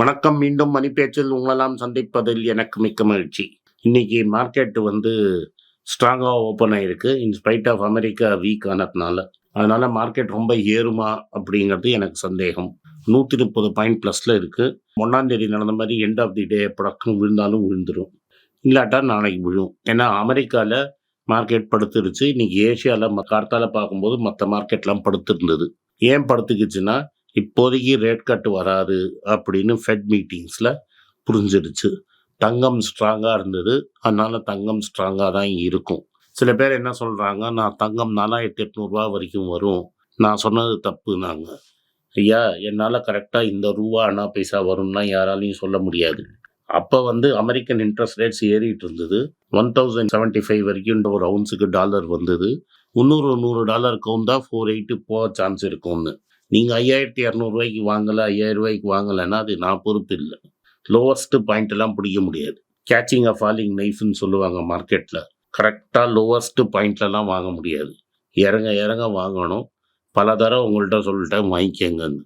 வணக்கம். மீண்டும் மணிப்பேச்சில் உங்களெல்லாம் சந்திப்பதில் எனக்கு மிக்க மகிழ்ச்சி. இன்னைக்கு மார்க்கெட் வந்து ஸ்ட்ராங்காக ஓப்பன் ஆயிருக்கு. இன்ஸ்பைட் ஆஃப் அமெரிக்கா வீக் ஆனதுனால. அதனால மார்க்கெட் ரொம்ப ஏறுமா அப்படிங்கிறது எனக்கு சந்தேகம். நூற்றி முப்பது பாயிண்ட் ப்ளஸில் இருக்கு. ஒன்றாம் தேதி நடந்த மாதிரி எண்ட் ஆஃப் தி டே படக்கம் விழுந்தாலும் விழுந்துடும் இல்லாட்டா நாளைக்கு விழும். ஏன்னா அமெரிக்காவில் மார்க்கெட் படுத்துருச்சு. இன்னைக்கு ஏஷியாவில் கார்த்தால பார்க்கும்போது மற்ற மார்க்கெட்லாம் படுத்துருந்தது. ஏன் படுத்துக்குச்சுன்னா இப்போதைக்கு ரேட் கட் வராது அப்படின்னு ஃபெட் மீட்டிங்ஸில் புரிஞ்சிடுச்சு தங்கம் ஸ்ட்ராங்காக இருந்தது. அதனால் தங்கம் ஸ்ட்ராங்காக தான் இருக்கும். சில பேர் என்ன சொல்கிறாங்க நான் தங்கம் நாலாயிரத்தி எட்நூறுரூவா வரைக்கும் வரும். நான் சொன்னது தப்புனாங்க ஐயா என்னால் கரெக்டாக இந்த ரூபா அண்ணா பைசா வரும்னா யாராலையும் சொல்ல முடியாது. அப்போ வந்து அமெரிக்கன் இன்ட்ரெஸ்ட் ரேட்ஸ் ஏறிட்டு இருந்தது. ஒன் தௌசண்ட் செவன்ட்டி ஃபைவ் வரைக்கும் ஒரு அவுன்ஸுக்கு டாலர் வந்தது. முந்நூறு நூறு டாலர் கவுந்தா ஃபோர் எயிட்டு போக சான்ஸ் இருக்கும்னு. நீங்கள் ஐயாயிரத்தி இரநூறுவாய்க்கு வாங்கலை ஐயாயிரம் ரூபாய்க்கு வாங்கலைன்னா அது நான் பொறுப்பு இல்லை. லோவஸ்ட்டு பாயிண்ட்லாம் பிடிக்க முடியாது. கேச்சிங் அ ஃபாலிங் நைஃப்னு சொல்லுவாங்க மார்க்கெட்டில் கரெக்டாக லோவஸ்ட்டு பாயிண்ட்லலாம் வாங்க முடியாது. இறங்க இறங்க வாங்கணும். பல தடவை உங்கள்கிட்ட சொல்லிட்டேன் வாங்கிக்கங்கன்னு.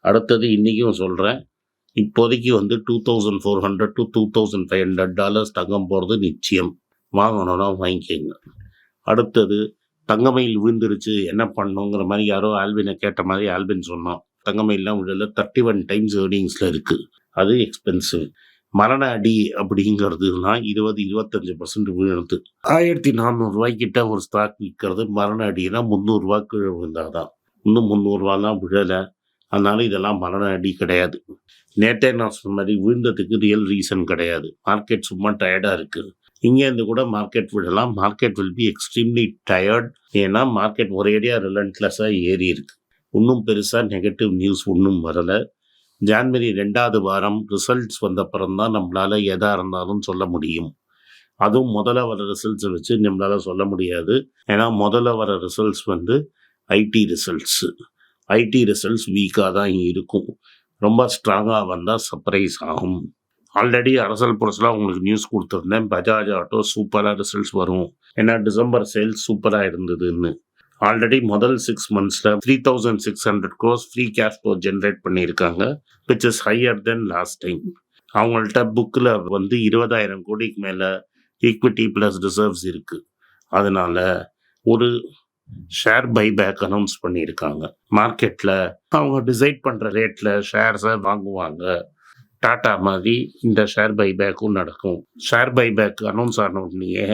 அடுத்தது இன்றைக்கும் சொல்கிறேன் இப்போதைக்கு வந்து two thousand four hundred to two thousand five hundred dollars தங்கம் போகிறது நிச்சயம். வாங்கணும்னா வாங்கிக்கோங்க. அடுத்தது தங்கமயில் விழுந்துருச்சு என்ன பண்ணுங்கிற மாதிரி யாரோ ஆல்பினை கேட்ட மாதிரி ஆல்பின் சொன்னான். தங்கமயிலாம் உள்ள தேர்ட்டி ஒன் டைம்ஸ் ஏர்னிங்ஸில் இருக்குது அது எக்ஸ்பென்சிவ் மரண அடி அப்படிங்கிறதுனா இருபது இருபத்தஞ்சு பர்சன்ட் விழுது ஆயிரத்தி நானூறுரூவாய்க்கிட்ட ஒரு ஸ்டாக் விற்கிறது மரண அடினா முந்நூறுரூவா கீழே விழுந்தாதான். இன்னும் முந்நூறுரூவாலாம் விழலை. அதனால இதெல்லாம் மரண அடி கிடையாது. நேற்றே நான் சொன்ன மாதிரி விழுந்ததுக்கு ரியல் ரீசன் கிடையாது. மார்க்கெட் சும்மா டயர்டாக இருக்குது இங்கேருந்து கூட மார்க்கெட் விடலாம். Market will be extremely tired ஏன்னா மார்க்கெட் ஒரேடியாக ரிலண்ட்லெஸ்ஸாக ஏறி இருக்கு. இன்னும் பெருசாக நெகட்டிவ் நியூஸ் ஒன்றும் வரலை. ஜான்வரி ரெண்டாவது வாரம் ரிசல்ட்ஸ் வந்தப்புறம் தான் நம்மளால் எதாக இருந்தாலும் சொல்ல முடியும். அதுவும் முதல்ல வர ரிசல்ட்ஸை வச்சு நம்மளால் சொல்ல முடியாது. ஏன்னா முதல்ல வர ரிசல்ட்ஸ் வந்து ஐடி ரிசல்ட்ஸு ஐடி ரிசல்ட்ஸ் வீக்காக தான் இருக்கும். ரொம்ப ஸ்ட்ராங்காக வந்தால் சர்ப்ரைஸ் ஆகும். ஆல்ரெடி அரசல் புரசலாக உங்களுக்கு நியூஸ் கொடுத்துருந்தேன். பஜாஜ் ஆட்டோ சூப்பராக ரிசல்ட்ஸ் வரும். ஏன்னா டிசம்பர் சேல்ஸ் சூப்பராக இருந்ததுன்னு. ஆல்ரெடி முதல் six மந்த்ஸில் three thousand six hundred crores free cash flow generate பண்ணியிருக்காங்க which is higher than last time அவங்கள்ட்ட புக்கில் வந்து இருபதாயிரம் கோடிக்கு மேலே ஈக்விட்டி ப்ளஸ் ரிசர்வ்ஸ் இருக்குது அதனால் ஒரு ஷேர் பைபேக் அனௌன்ஸ் பண்ணியிருக்காங்க. மார்க்கெட்டில் அவங்க டிசைட் பண்ணுற ரேட்டில் ஷேர்ஸை வாங்குவாங்க. டாட்டா மாதிரி இந்த ஷேர் பைபேக்கும் நடக்கும். ஷேர் பைபேக் அனௌன்ஸ் ஆன உடனேயே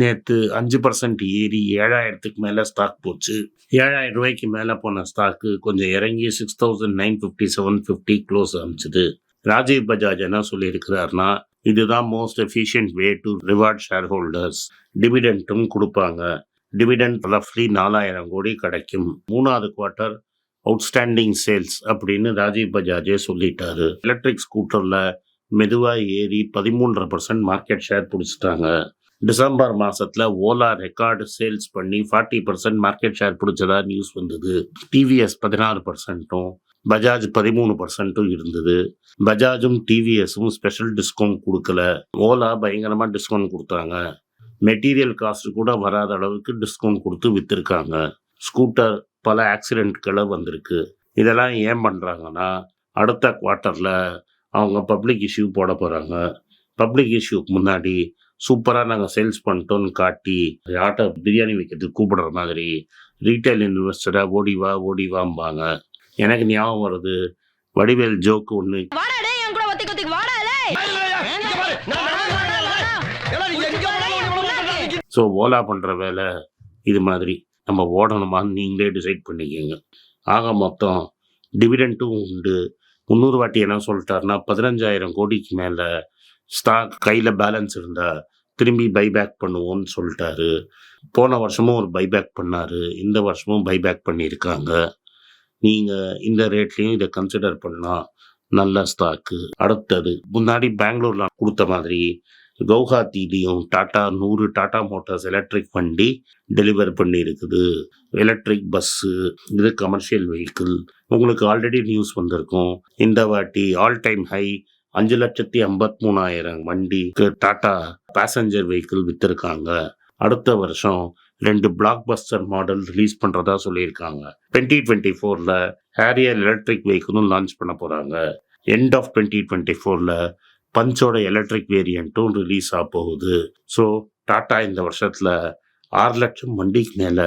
நேற்று அஞ்சு பர்சன்ட் ஏறி ஏழாயிரத்துக்கு மேலே ஸ்டாக் போச்சு. ஏழாயிரம் ரூபாய்க்கு மேலே போன ஸ்டாக்கு கொஞ்சம் இறங்கி six thousand nine fifty seven fifty close ஆமிச்சுது Rajiv Bajaj என்ன சொல்லியிருக்கிறாருன்னா இதுதான் most efficient way to reward share holders டிவிடெண்ட்டும் கொடுப்பாங்க. டிவிடெண்ட் ரஃப்லி நாலாயிரம் கோடி கிடைக்கும். மூணாவது குவார்ட்டர் அவுட்ஸ்டாண்டிங் சேல்ஸ் அப்படின்னு ராஜீவ் பஜாஜே சொல்லிட்டாரு. எலக்ட்ரிக் ஸ்கூட்டரில் மெதுவாக ஏறி பதிமூன்றரை பர்சன்ட் மார்க்கெட் ஷேர் பிடிச்சிட்டாங்க. டிசம்பர் மாதத்தில் ஓலா ரெக்கார்டு சேல்ஸ் பண்ணி ஃபார்ட்டி பர்சன்ட் மார்க்கெட் ஷேர் பிடிச்சதா நியூஸ் வந்தது. டிவிஎஸ் பதினாறு பர்சன்ட்டும் பஜாஜ் பதிமூணு பர்சன்ட்டும் இருந்தது. பஜாஜும் டிவிஎஸும் ஸ்பெஷல் டிஸ்கவுண்ட் கொடுக்கல. ஓலா பயங்கரமாக டிஸ்கவுண்ட் கொடுத்தாங்க. மெட்டீரியல் காஸ்ட் கூட வராத அளவுக்கு டிஸ்கவுண்ட் கொடுத்து விற்றுருக்காங்க ஸ்கூட்டர் பல ஆக்சிடெண்ட்களை வந்திருக்கு இதெல்லாம் ஏன் பண்ணுறாங்கன்னா அடுத்த குவார்ட்டரில் அவங்க பப்ளிக் இஷ்யூ போட போகிறாங்க பப்ளிக் இஷ்யூக்கு முன்னாடி சூப்பராக நாங்கள் சேல்ஸ் பண்ணிட்டோன்னு காட்டி ஆட்டோ பிரியாணி வைக்கிறதுக்கு கூப்பிடுற மாதிரி ரீட்டைல் இன்வெஸ்டரை ஓடிவா ஓடிவாம்பாங்க எனக்கு ஞாபகம் வருது வடிவேல் ஜோக்கு ஒன்று ஸோ ஓலா பண்ணுற வேலை இது மாதிரி நம்ம ஓடணுமான்னு நீங்களே டிசைட் பண்ணிக்கோங்க. ஆக மொத்தம் டிவிடெண்ட்டும் உண்டு. முந்நூறு வாட்டி என்ன சொல்லிட்டாருன்னா பதினஞ்சாயிரம் கோடிக்கு மேலே ஸ்டாக் கையில் பேலன்ஸ் இருந்தால் திரும்பி பைபேக் பண்ணுவோம்னு சொல்லிட்டாரு. போன வருஷமும் ஒரு பைபேக் பண்ணார். இந்த வருஷமும் பைபேக் பண்ணியிருக்காங்க. நீங்கள் இந்த ரேட்லேயும் இதை கன்சிடர் பண்ணால் நல்ல ஸ்டாக்கு அடுத்தது முன்னாடி பெங்களூரில் கொடுத்த மாதிரி கவுஹாத்திலையும் டாட்டா நூறு டாட்டா மோட்டார்ஸ் எலக்ட்ரிக் வண்டி டெலிவர் பண்ணியிருக்குது. எலக்ட்ரிக் பஸ்ஸு இது கமர்ஷியல் வெஹிக்கிள் உங்களுக்கு ஆல்ரெடி நியூஸ் வந்திருக்கும். இந்த வாட்டி ஆல் டைம் ஹை அஞ்சு லட்சத்தி ஐம்பத்தி மூணாயிரம் வண்டிக்கு டாட்டா பேசஞ்சர் வெஹிக்கிள் விற்றுருக்காங்க அடுத்த வருஷம் ரெண்டு பிளாக் பஸ்டர் மாடல் ரிலீஸ் பண்ணுறதா சொல்லியிருக்காங்க. டுவெண்ட்டி டுவெண்ட்டி ஃபோரில் ஹேரியர் எலக்ட்ரிக் வெஹிக்கிளும் லான்ச் பண்ண போகிறாங்க எண்ட் ஆஃப் டுவெண்ட்டி டுவெண்ட்டி ஃபோரில் பஞ்சோட எலக்ட்ரிக் வேரியண்ட்டும் ரிலீஸ் ஆக போகுது. ஸோ டாட்டா இந்த வருஷத்தில் ஆறு லட்சம் வண்டிக்கு மேலே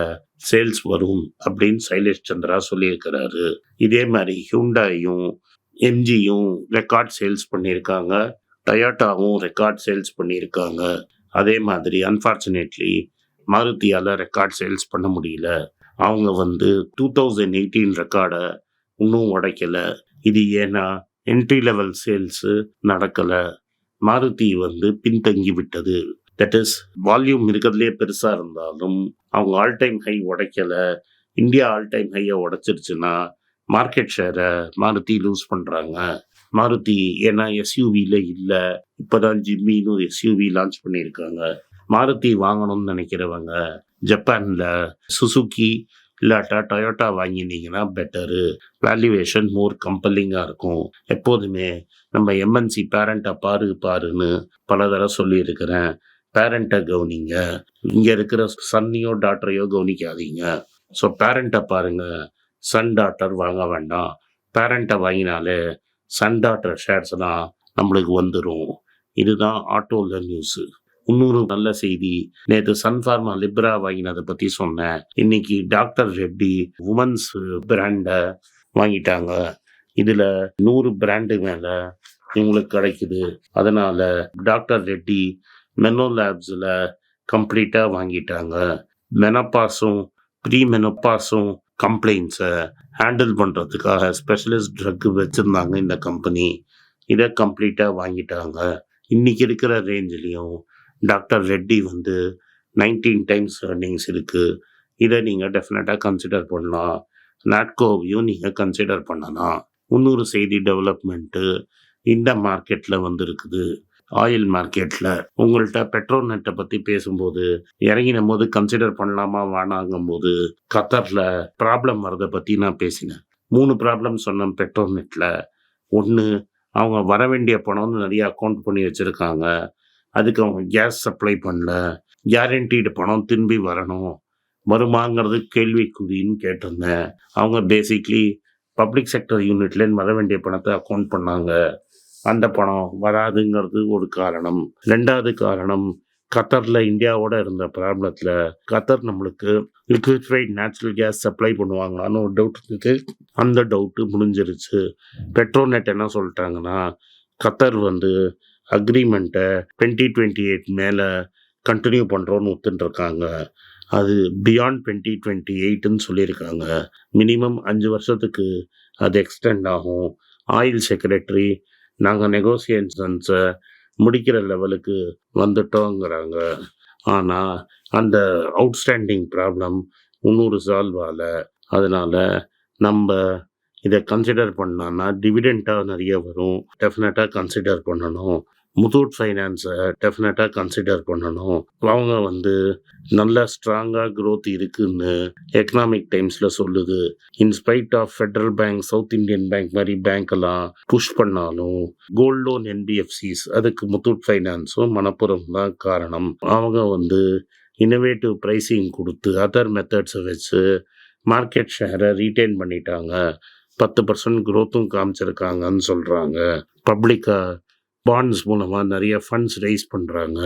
சேல்ஸ் வரும் அப்படின்னு சைலேஷ் சந்திரா சொல்லியிருக்கிறாரு. இதே மாதிரி ஹியூண்டாயும் எம்ஜியும் ரெக்கார்ட் சேல்ஸ் பண்ணியிருக்காங்க. டயாட்டாவும் ரெக்கார்ட் சேல்ஸ் பண்ணியிருக்காங்க. அதே மாதிரி அன்ஃபார்ச்சுனேட்லி மாருதியால் ரெக்கார்ட் சேல்ஸ் பண்ண முடியல. அவங்க வந்து டூ தௌசண்ட் எயிட்டீன் ரெக்கார்டை இன்னும் உடைக்கல. இது ஏன்னா என்ட்ரி லெவல் சேல்ஸு நடக்கலை. மாருதி வந்து பின்தங்கி விட்டது. தட் இஸ் வால்யூம் இருக்கிறதுலே பெருசாக இருந்தாலும் அவங்க ஆல் டைம் ஹை உடைக்கல. இந்தியா ஆல் டைம் ஹையை உடைச்சிருச்சுன்னா மார்க்கெட் ஷேரை மாருதி லூஸ் பண்ணுறாங்க மாருதி ஏன்னா எஸ்யூவியில் இல்லை. இப்போ தான் ஜிம்மின்னு எஸ்யூவி லான்ச் பண்ணியிருக்காங்க. மாருதி வாங்கணும்னு நினைக்கிறவங்க ஜப்பானில் சுசுகி இல்லாட்டா டொயோட்டா வாங்கினீங்கன்னா பெட்டரு வேல்யூவேஷன் மோர் கம்பல்லிங்காக இருக்கும். எப்போதுமே நம்ம எம்என்சி பேரண்ட்டை பாரு பாருன்னு பல தடவை சொல்லியிருக்கிறேன். பேரண்ட்டை கவனிங்க. இங்கே இருக்கிற சன்னையோ டாக்டரையோ கவனிக்காதீங்க. ஸோ பேரண்ட்டை பாருங்க. சன் டாக்டர் வாங்க வேண்டாம். பேரண்ட்டை வாங்கினாலே சன் டாக்டர் ஷேர்ஸ்லாம் நம்மளுக்கு வந்துடும் இதுதான் ஆட்டோவில் நியூஸு இன்னொரு நல்ல செய்தி. நேற்று சன்ஃபார்மா லிப்ரா வாங்கினதை பற்றி சொன்னேன். இன்னைக்கு டாக்டர் ரெட்டி உமன்ஸ் பிராண்டை வாங்கிட்டாங்க. இதில் நூறு பிராண்டு மேலே இவங்களுக்கு கிடைக்குது. அதனால் டாக்டர் ரெட்டி மெனோ லேப்ஸில் கம்ப்ளீட்டாக வாங்கிட்டாங்க. மெனப்பாஸும் ப்ரீ மெனப்பாஸும் கம்ப்ளைண்ட்ஸை ஹேண்டில் பண்ணுறதுக்காக ஸ்பெஷலிஸ்ட் ட்ரக் வச்சுருந்தாங்க இந்த கம்பெனி இதை கம்ப்ளீட்டாக வாங்கிட்டாங்க. இன்றைக்கி இருக்கிற ரேஞ்சிலையும் டாக்டர் ரெட்டி வந்து நைன்டீன் டைம்ஸ் ரன்னிங்ஸ் இருக்குது இதை நீங்கள் டெஃபினட்டாக கன்சிடர் பண்ணலாம். நாட்கோவையும் நீங்கள் கன்சிடர் பண்ணலாம். இன்னொரு செய்தி டெவலப்மெண்ட்டு இந்த மார்க்கெட்டில் வந்திருக்குது. ஆயில் மார்க்கெட்டில் உங்கள்கிட்ட பெட்ரோல் நெட்டை பற்றி பேசும்போது இறங்கின போது கன்சிடர் பண்ணலாமா வேணாங்கும் போது கத்தரில் ப்ராப்ளம் வரதை பற்றி நான் பேசினேன். மூணு ப்ராப்ளம் சொன்னேன் பெட்ரோல் நெட்டில் ஒன்று அவங்க வர வேண்டிய பணம் நிறைய அக்கௌண்ட் பண்ணி வச்சுருக்காங்க. அதுக்கு அவங்க கேஸ் சப்ளை பண்ணல. கேரண்டீடு பணம் திரும்பி வரணும். வருமாங்கிறது கேள்விக்குறின்னு கேட்டிருந்தேன். அவங்க பேசிக்லி பப்ளிக் செக்டர் யூனிட்லேருந்து வர வேண்டிய பணத்தை அக்கௌண்ட் பண்ணாங்க. அந்த பணம் வராதுங்கிறது ஒரு காரணம். ரெண்டாவது காரணம் கத்தரில் இந்தியாவோட இருந்த ப்ராப்ளத்தில் கத்தர் நம்மளுக்கு லிக்விஃபைட் நேச்சுரல் கேஸ் சப்ளை பண்ணுவாங்களான்னு ஒரு டவுட் இருக்கு அந்த டவுட்டு முடிஞ்சிருச்சு. பெட்ரோநெட் என்ன சொல்லிட்டாங்கன்னா கத்தர் வந்து அக்ரிமெண்ட்டை டுவெண்ட்டி டுவெண்ட்டி எயிட் மேலே கண்டினியூ பண்ணுறோன்னு ஒத்துட்டுருக்காங்க அது பியாண்ட் டுவெண்ட்டி டுவெண்ட்டி எயிட்டுன்னு சொல்லியிருக்காங்க. மினிமம் அஞ்சு வருஷத்துக்கு அது எக்ஸ்டெண்ட் ஆகும். ஆயில் செக்ரட்டரி நாங்கள் நெகோசியேஷன்ஸை முடிக்கிற லெவலுக்கு வந்துட்டோங்கிறாங்க. ஆனால் அந்த அவுட்ஸ்டாண்டிங் ப்ராப்ளம் இன்னும் ரிசால்வ் ஆகலை அதனால் நம்ம இதை கன்சிடர் பண்ணோன்னா டிவிடெண்ட்டாக நிறைய வரும். டெஃபினட்டாக கன்சிடர் பண்ணணும். முத்தூட் ஃபைனான்ஸை டெஃபினட்டாக கன்சிடர் பண்ணணும். அவங்க வந்து நல்ல ஸ்ட்ராங்காக க்ரோத் இருக்குன்னு எக்கனாமிக் டைம்ஸில் சொல்லுது. In spite of Federal Bank South Indian Bank மாதிரி பேங்க்கெல்லாம் புஷ் பண்ணாலும் கோல்ட் லோன் என்பிஎஃப்சிஸ் அதுக்கு முத்தூட் ஃபைனான்ஸும் மணப்புறம் தான் காரணம். அவங்க வந்து இன்னோவேட்டிவ் ப்ரைஸிங் கொடுத்து அதர் மெத்தட்ஸை வச்சு மார்க்கெட் ஷேரை ரீட்டைன் பண்ணிட்டாங்க. பத்து பர்சன்ட் க்ரோத்தும் காமிச்சிருக்காங்கன்னு சொல்கிறாங்க பப்ளிக்காக பாண்ட்ஸ் மூலமாக நிறைய ஃபண்ட்ஸ் ரைஸ் பண்ணுறாங்க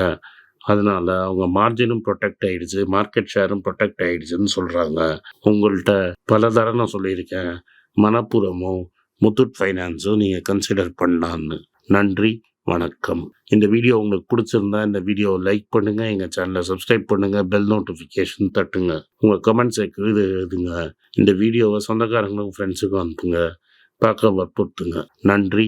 அதனால் அவங்க மார்ஜினும் ப்ரொடெக்ட் ஆகிடுச்சு மார்க்கெட் ஷேரும் ப்ரொடெக்ட் ஆயிடுச்சுன்னு சொல்கிறாங்க உங்கள்கிட்ட பல தடவை நான் சொல்லியிருக்கேன் மணப்புறமும் முத்தூட் ஃபைனான்ஸும் நீங்கள் கன்சிடர் பண்ணலான்னு நன்றி வணக்கம். இந்த வீடியோ உங்களுக்கு பிடிச்சிருந்தா இந்த வீடியோ லைக் பண்ணுங்கள் எங்கள் சேனலை சப்ஸ்கிரைப் பண்ணுங்கள் பெல் நோட்டிஃபிகேஷன் தட்டுங்க. உங்கள் கமெண்ட்ஸை இது எழுதுங்க. இந்த வீடியோவை சொந்தக்காரங்களுக்கும் ஃப்ரெண்ட்ஸுக்கும் அனுப்புங்க. பார்க்க வற்புறுத்துங்க. நன்றி